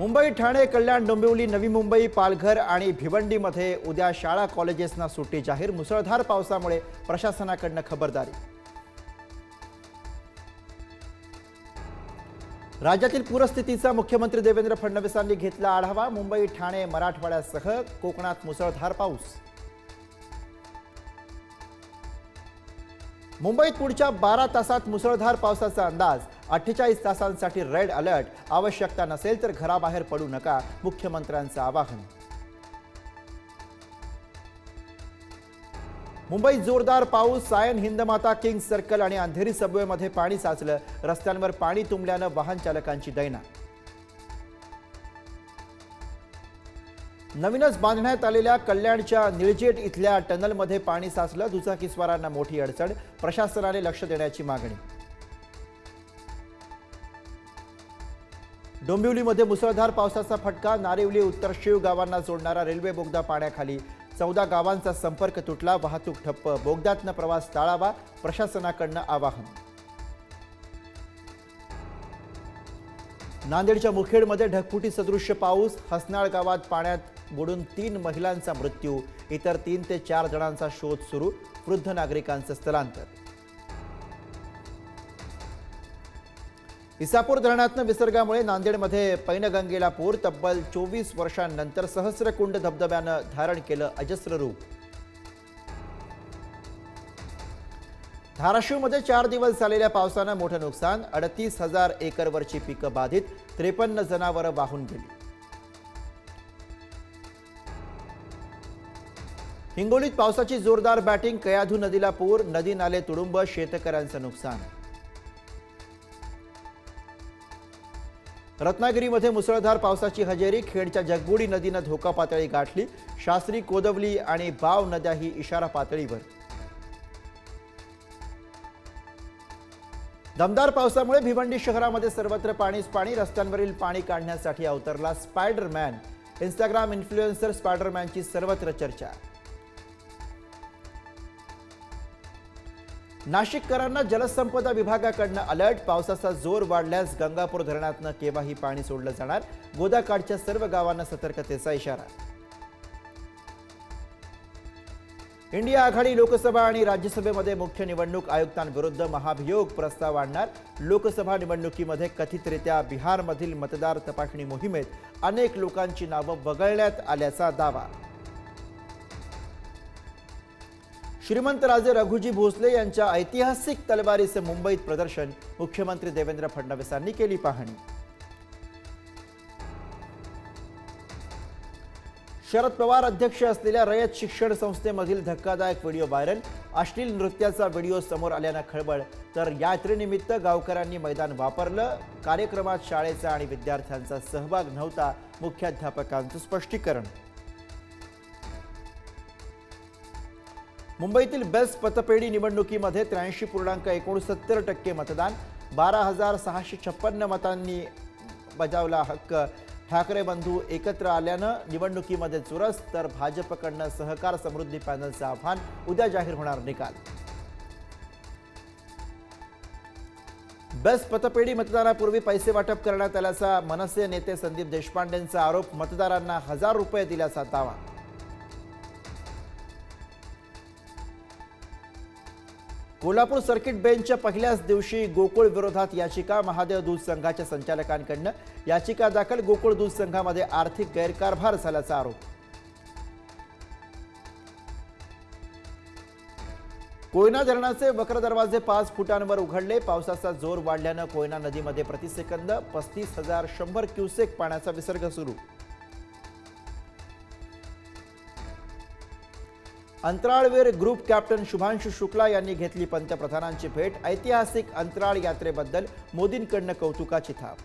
मुंबई ठाणे कल्याण डोंबिवली नवी मुंबई पालघर आणि भिवंडीमध्ये उद्या शाळा कॉलेजेसना सुट्टी जाहीर. मुसळधार पावसामुळे प्रशासनाकडनं खबरदारी. राज्यातील पूरस्थितीचा मुख्यमंत्री देवेंद्र फडणवीसांनी घेतला आढावा. मुंबई ठाणे मराठवाड्यासह कोकणात मुसळधार पाऊस. मुंबईत पुढच्या बारा तासात मुसळधार पावसाचा अंदाज. अठ्ठेचाळीस तासांसाठी रेड अलर्ट आवश्यकता नसेल तर घराबाहेर पडू नका मुख्यमंत्र्यांचं आवाहन. मुंबईत जोरदार पाऊस सायन हिंदमाता किंग सर्कल आणि अंधेरी सबवेमध्ये पाणी साचलं. रस्त्यांवर पाणी तुंबल्यानं वाहन चालकांची दैना. नवीनच बांधण्यात आलेल्या कल्याणच्या निळजेट इथल्या टनलमध्ये पाणी साचलं. दुचाकीस्वारांना मोठी अडचण. प्रशासनाने लक्ष देण्याची मागणी. डोंबिवलीमध्ये मुसळधार पावसाचा फटका. नारिवली उत्तर शिव गावांना जोडणारा रेल्वे बोगदा पाण्याखाली चौदा गावांचा संपर्क तुटला. वाहतूक ठप्प. बोगद्यातनं प्रवास टाळावा. प्रशासनाकडनं आवाहन. नांदेडच्या मुखेडमध्ये ढगफुटी सदृश्य पाऊस हसनाळ गावात पाण्यात बुडून तीन महिलांचा मृत्यू इतर तीन ते चार जणांचा शोध सुरू वृद्ध नागरिकांचं स्थलांतर. इसापूर धरणातनं विसर्गामुळे नांदेडमध्ये पैनगंगेला पूर तब्बल चोवीस वर्षांनंतर सहस्रकुंड धबधब्यानं धारण केलं अजस्र रूप. धाराशिवमध्ये चार दिवस झालेल्या पावसानं मोठं नुकसान अडतीस हजार एकरवरची पिकं बाधित त्रेपन्न जनावरं वाहून गेली. हिंगोलीत पावसाची जोरदार बॅटिंग कयाधू नदीला पूर नदी नाले तुडुंब शेतकऱ्यांचं नुकसान. रत्नागिरीमध्ये मुसळधार पावसाची हजेरी खेडच्या जगबुडी नदीनं धोका पातळी गाठली शास्त्री कोदवली आणि बाव नद्याही इशारा पातळीवर. दमदार पावसामुळे भिवंडी शहरामध्ये सर्वत्र पाणीच पाणी रस्त्यांवरील पाणी काढण्यासाठी अवतरला स्पायडरमॅन. इंस्टाग्राम इन्फ्लुएन्सर स्पायडरमॅनची सर्वत्र चर्चा. नाशिककरांना जलसंपदा विभागाकडनं अलर्ट. पावसाचा जोर वाढल्यास गंगापूर धरणातनं केव्हाही पाणी सोडलं जाणार? गोदाकाठच्या सर्व गावांना सतर्कतेचा इशारा. इंडिया आघाडी लोकसभा आणि राज्यसभेमध्ये मुख्य निवडणूक आयुक्तांविरुद्ध महाभियोग प्रस्ताव आणणार. लोकसभा निवडणुकीमध्ये कथितरित्या बिहारमधील मतदार तपासणी मोहिमेत अनेक लोकांची नावं वगळण्यात आल्याचा दावा. श्रीमंत राजे रघुजी भोसले यांच्या ऐतिहासिक तलवारीचे मुंबईत प्रदर्शन मुख्यमंत्री देवेंद्र फडणवीसांनी केली पाहणी. शरद पवार अध्यक्ष असलेल्या रयत शिक्षण संस्थेमधील धक्कादायक व्हिडिओ व्हायरल. अश्लील नृत्याचा व्हिडिओ समोर आल्यानं खळबळ. तर यात्रेनिमित्त गावकऱ्यांनी मैदान वापरलं. कार्यक्रमात शाळेचा आणि विद्यार्थ्यांचा सहभाग नव्हता. मुख्याध्यापकांचं स्पष्टीकरण. मुंबईतील बेस्ट पतपेढी निवडणुकीमध्ये त्र्याऐंशी पूर्णांक एकोणसत्तर टक्के मतदान. बारा हजार सहाशे छप्पन्न मतांनी बजावला हक्क. ठाकरे बंधू एकत्र आल्यानं निवडणुकीमध्ये चुरस तर भाजपकडनं सहकार समृद्धी पॅनलचं आव्हान उद्या जाहीर होणार निकाल. बेस्ट पतपेढी मतदानापूर्वी पैसे वाटप करण्यात आल्याचा मनसे नेते संदीप देशपांडेंचा आरोप मतदारांना हजार रुपये दिल्याचा दावा. कोल्हापूर सर्किट बेंचच्या पहिल्याच दिवशी गोकुळ विरोधात याचिका महादेव दूध संघाच्या संचालकांकडनं. याचिका दाखल गोकुळ दूध संघामध्ये आर्थिक गैरकारभार झाल्याचा आरोप. कोयना धरणाचे वक्र दरवाजे पाच फुटांवर उघडले. पावसाचा जोर वाढल्यानं कोयना नदीमध्ये प्रतिसेकंद पस्तीस हजार शंभर क्युसेक पाण्याचा विसर्ग सुरू. अंतराळवीर ग्रुप कॅप्टन शुभांशु शुक्ला यांनी घेतली पंतप्रधानांची भेट. ऐतिहासिक अंतराळ यात्रेबद्दल मोदींकडनं कौतुकाची थाप.